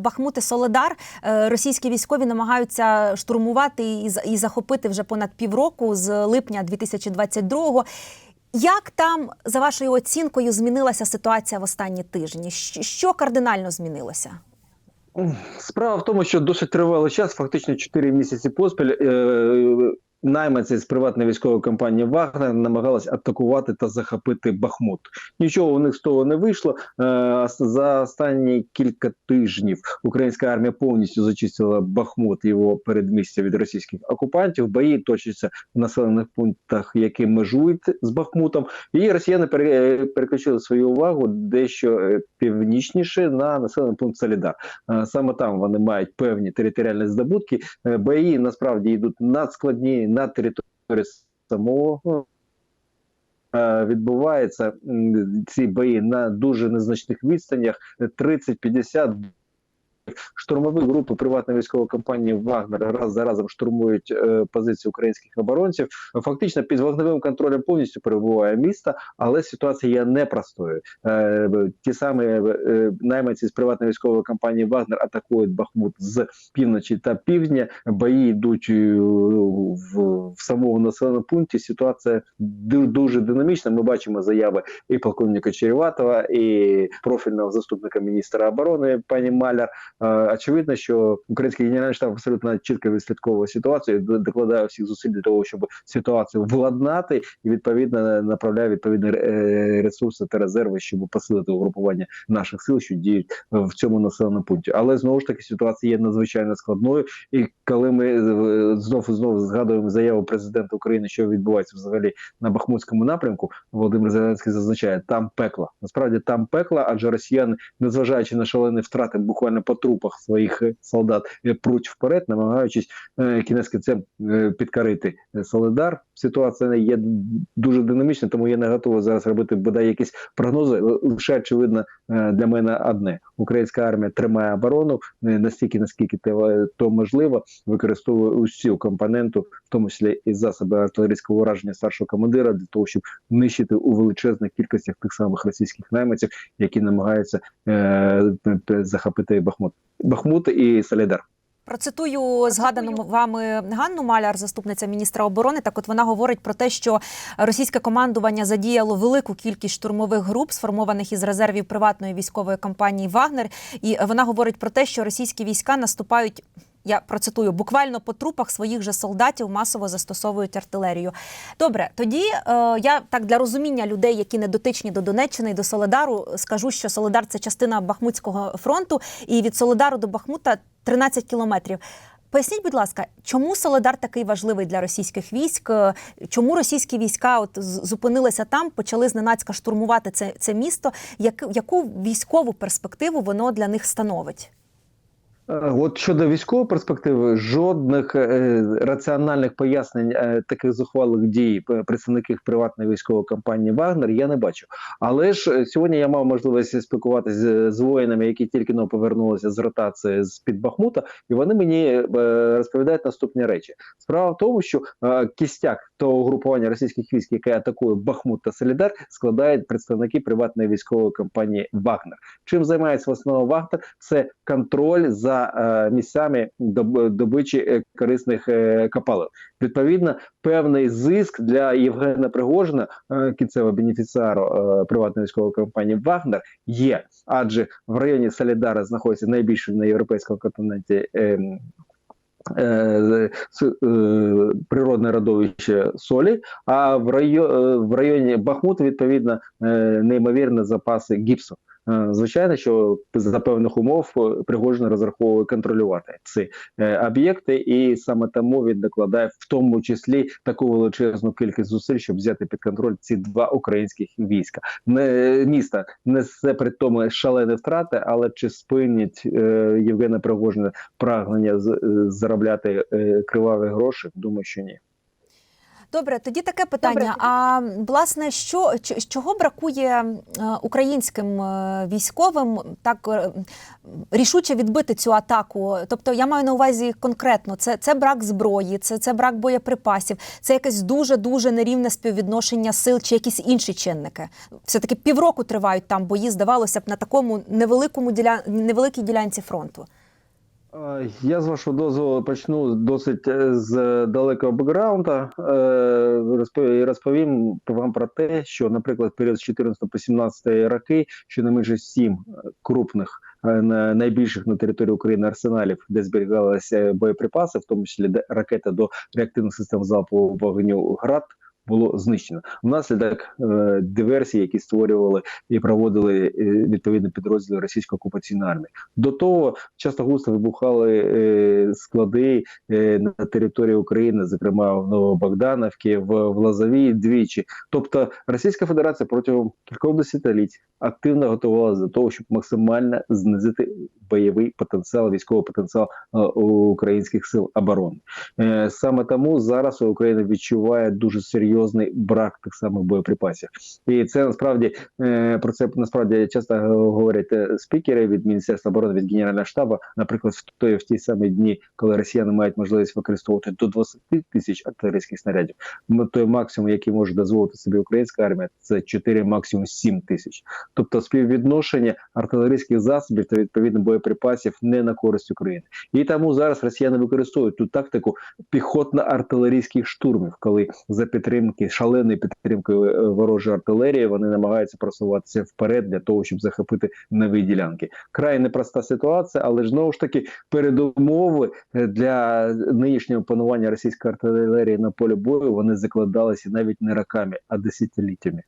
Бахмут і Соледар е, російські військові намагаються штурмувати і, захопити вже понад півроку з липня 2022-го. Як там, за вашою оцінкою, змінилася ситуація в останні тижні? Що кардинально змінилося? Справа в тому, що досить тривалий час, фактично 4 місяці поспіль, е, найманці з приватної військової компанії Вагнер намагались атакувати та захопити Бахмут. Нічого у них з того не вийшло. Е, за останні кілька тижнів українська армія повністю зачистила Бахмут його передмістя від російських окупантів. Бої точаться в населених пунктах, які межують з Бахмутом. І росіяни переключили свою увагу дещо е, північніше на населений пункт Солідар. Е, Саме там вони мають певні територіальні здобутки. Е, Бої насправді йдуть надскладні на території самого. е, Відбуваються ці бої на дуже незначних відстанях е, 30-50 штурмові групи приватної військової компанії Вагнер раз за разом штурмують е, позиції українських оборонців. Фактично під вогневим контролем повністю перебуває місто, але ситуація є непростою. Е, ті самі е, найманці з приватної військової компанії Вагнер атакують Бахмут з півночі та півдня. Бої йдуть е, в, в самому населеному пункті. Ситуація дуже динамічна. Ми бачимо заяви і полковника Череватова, і профільного заступника міністра оборони пані Маляр. Е, Очевидно, що український генеральний штаб абсолютно чітко відслідковує ситуацію, докладає всіх зусиль для того, щоб ситуацію владнати, і відповідно направляє відповідні е, ресурси та резерви, щоб посилити угрупування наших сил, що діють в цьому населеному пункті. Але знову ж таки ситуація є надзвичайно складною. І коли ми е, знов і знов згадуємо заяву президента України, що відбувається взагалі на Бахмутському напрямку, Володимир Зеленський зазначає, там пекло. Насправді там пекло, адже росіяни, незважаючи на шалені втрати, буквально по трупах своїх е, солдат е, пруть вперед, намагаючись е, кінець кінцем підкорити Солидар. Ситуація є дуже динамічна, тому я не готовий зараз робити бодай якісь прогнози. Лише очевидно для мене одне: українська армія тримає оборону настільки, наскільки то можливо, використовує усю компоненту, в тому числі і засоби артилерійського ураження старшого командира, для того, щоб нищити у величезних кількостях тих самих російських найманців, які намагаються е, захопити Бахмут, Бахмут і Солідар. Процитую згадану вами Ганну Маляр, заступниця міністра оборони. Так, от вона говорить про те, що російське командування задіяло велику кількість штурмових груп, сформованих із резервів приватної військової компанії Вагнер. І вона говорить про те, що російські війська наступають. Я процитую буквально по трупах своїх же солдатів масово застосовують артилерію. Добре, тоді е, я так для розуміння людей, які не дотичні до Донеччини і до Соледару, скажу, що Соледар це частина Бахмутського фронту, і від Соледару до Бахмута 13 кілометрів. Поясніть, будь ласка, чому Соледар такий важливий для російських військ? Е, Чому російські війська от зупинилися там, почали зненацька штурмувати це, це місто? Як, яку військову перспективу воно для них становить? Е, От щодо військової перспективи, жодних е, раціональних пояснень е, таких зухвалих дій представників приватної військової компанії Вагнер я не бачу. Але ж е, сьогодні я мав можливість спілкуватися з, з воїнами, які тільки но повернулися з ротації з під Бахмута, і вони мені е, розповідають наступні речі. Справа в тому, що е, кістяк того угрупування російських військ, яке атакує Бахмут та Солідар, складають представники приватної військової компанії Вагнер. Чим займається в основному Вагнер? Це контроль за е, місцями доб- добичі е, корисних е, копалин. Відповідно, певний зиск для Євгена Пригожина, кінцевого бенефіціару приватної військової компанії Вагнер, є. Адже в районі Солідара знаходиться найбільше на європейському континенті. Природне родовище солі, а в, райо, в районі Бахмута, відповідно, неймовірні запаси гіпсу. Е, Звичайно, що за певних умов е, Пригожин розраховує контролювати ці е, об'єкти, і саме тому він докладає в тому числі таку величезну кількість зусиль, щоб взяти під контроль ці два українських війська. Не міста несе при тому шалені втрати, але чи спинять Євгена Пригожина прагнення заробляти криваві гроші? Думаю, що ні. Добре, тоді таке питання. Добре. А власне, що чого бракує е, українським е, військовим так е, рішуче відбити цю атаку? Тобто, я маю на увазі конкретно це, це брак зброї, це, це брак боєприпасів, це якесь дуже дуже нерівне співвідношення сил чи якісь інші чинники. Все таки півроку тривають там бої, здавалося б, на такому невеликому діля... невеликій ділянці фронту. Е, Я з вашого дозволу почну досить е, з далекого бекграунда е, і розповім вам про те, що, наприклад, період з 14 по 17 роки щонайменше сім крупних на- найбільших на території України арсеналів, де зберігалися боєприпаси, в тому числі ракети до реактивних систем залпового вогню ГРАД. Було знищено внаслідок е, диверсій, які створювали і проводили е, відповідні підрозділи російської окупаційної армії. До того часто густо вибухали е, склади е, на території України, зокрема в Новобогдановці, в, в Лазові двічі. Тобто Російська Федерація протягом кількох десятиліть активно готувалася до того, щоб максимально знизити бойовий потенціал, військовий потенціал е, українських сил оборони. Е, саме тому зараз Україна відчуває дуже серйозний брак тих самих боєприпасів, і це насправді е, про це насправді часто говорять е, спікери від міністерства оборони від генерального штабу. Наприклад, в той в ті самі дні, коли росіяни мають можливість використовувати до 20 тисяч артилерійських снарядів. той максимум, який може дозволити собі українська армія, це 4, максимум 7 тисяч. Тобто співвідношення артилерійських засобів та відповідно боєприпасів не на користь України. І тому зараз росіяни використовують ту тактику піхотно-артилерійських штурмів, коли за підтримки шаленої підтримки е, ворожої артилерії вони намагаються просуватися вперед для того, щоб захопити нові ділянки. Край непроста ситуація, але ж знову ж таки передумови е, для нинішнього панування російської артилерії на полі бою вони закладалися навіть не роками, а десятиліттями.